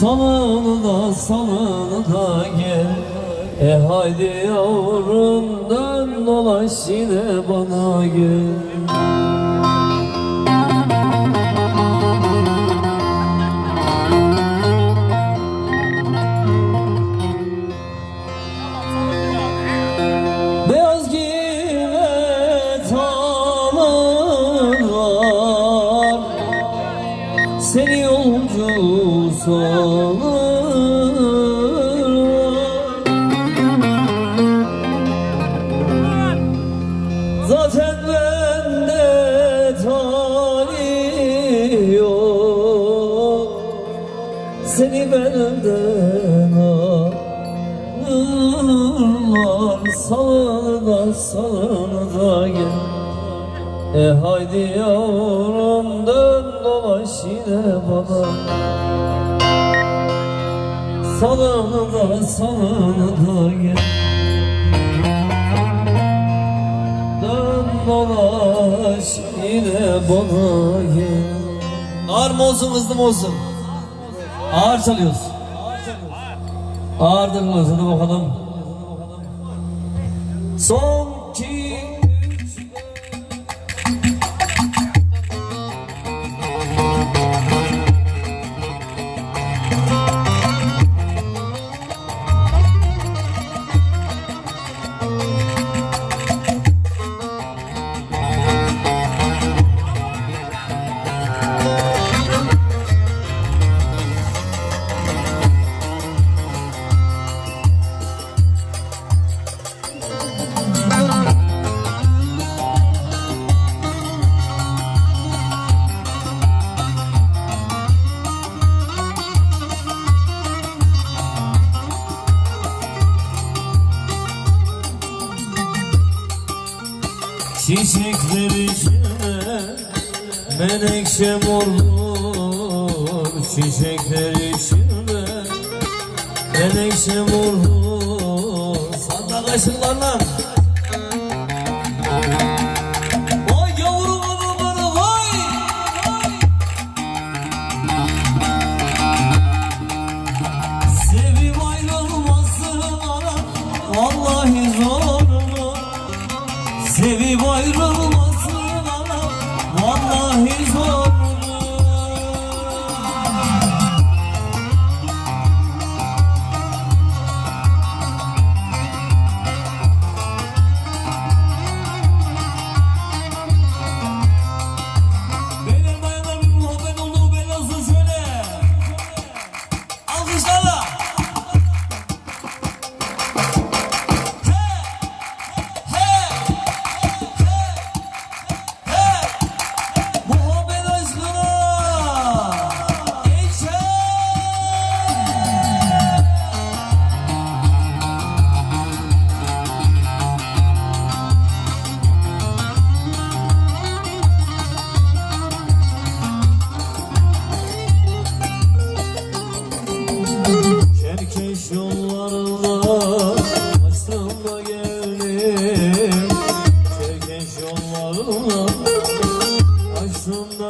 Salını da gel. E haydi yavrum dön dolaş yine bana gel E haydi yavrum dön dolaş yine bana Salını da salını da gel Dön dolaş yine bana gel Ağır mı olsun hızlı mı olsun? Ağır çalıyoruz. Ağır çalıyoruz hadi bakalım. Son iki, menekşe morur Çiçekler içine menekşe morur Salla kaşıklarla Vay yollarında aslında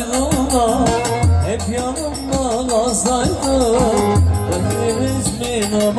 Da hep yanımda kalsaydın Ömrüm ismine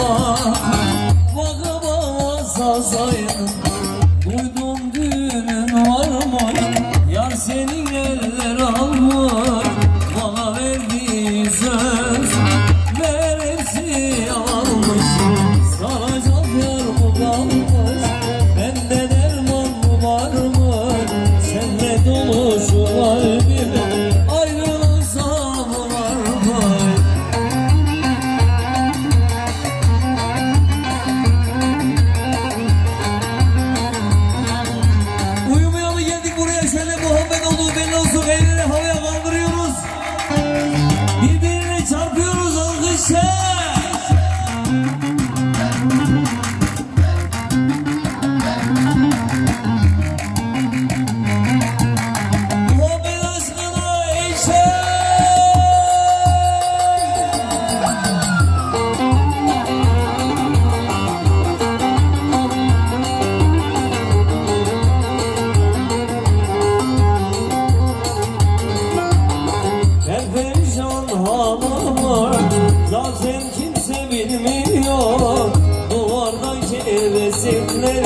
Resimleri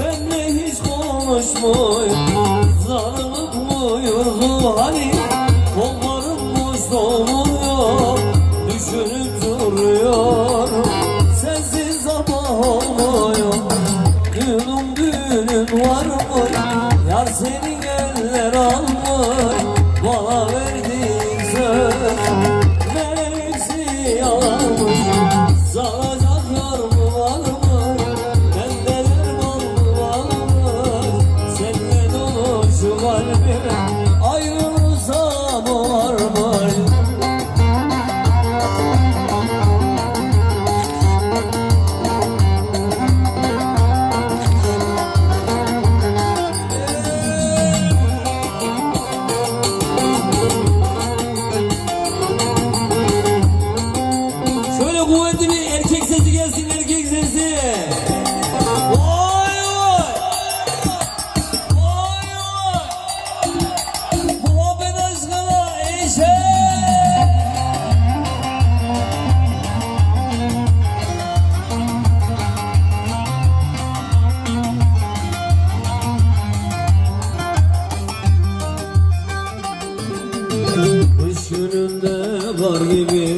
Benle hiç konuşmuyor. Zarılık mı yurdu hani Kollarım boş doluyor. Düşünüp duruyorum Sensiz sabah olmuyor. Düğünüm düğünüm var mı? Yar senin eller almış kuvvetli bir erkek sesi gelsin erkek sesi. Vay vay. Vay vay. Muhammed aşkına eşek. Kış gününde kar gibi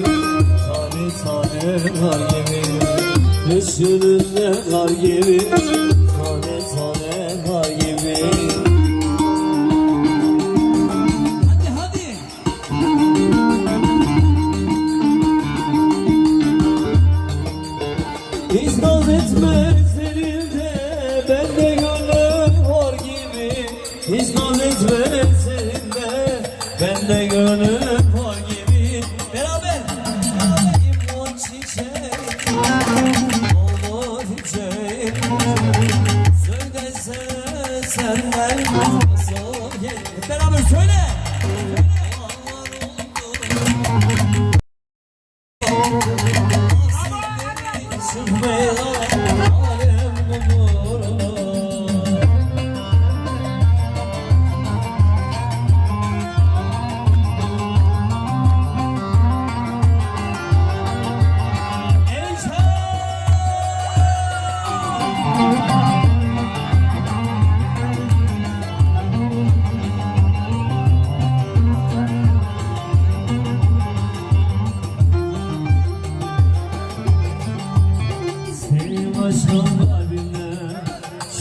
kar gibi Kış gününde kar gibi Tane tane kar gibi Hadi hadi. Hiç naz etme seninle Bende gönlüm var gibi Hiç naz etme seninle Bende gönlüm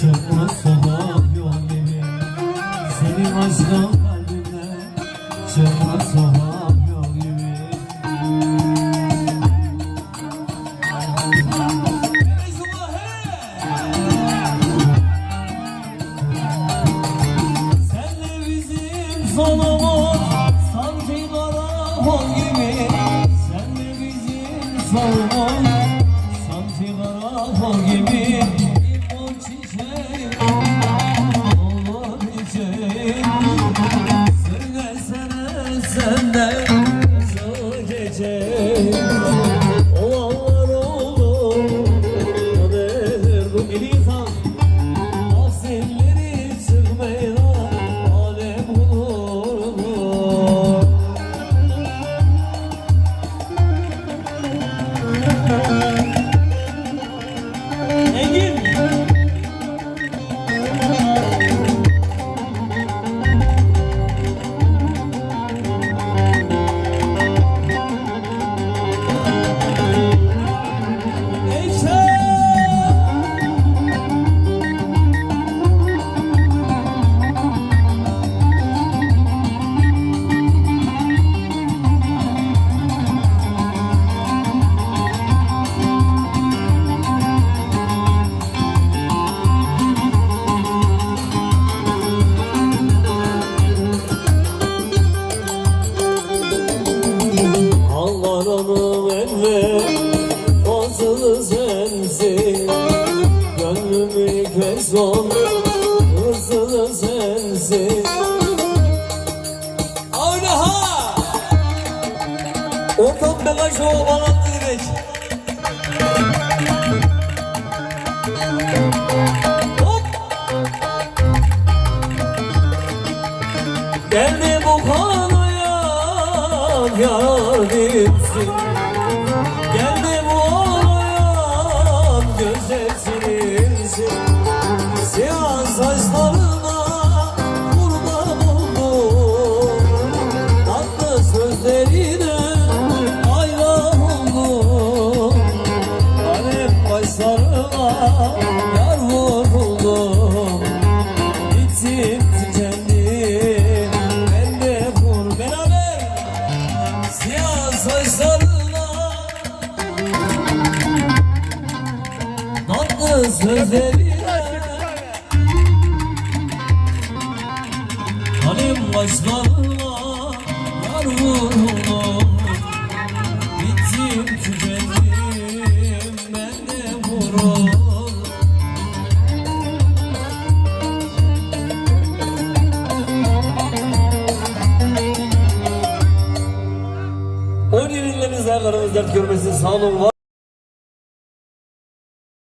çıkmaz sokak yol gibi Senin aşkın kalbine çıkmaz sokak yol gibi Sen de bizim sonumuz sanki karakol gibi Sen de bizim sonumuz sanki karakol gibi Ortam bagaj o bana direk Hop! Geldi Halim başlarına Yar vuruldum Bittim tükendim ben de vuruldum Oyun ürünleriniz ayaklarınız dert görmesin sağ olun var.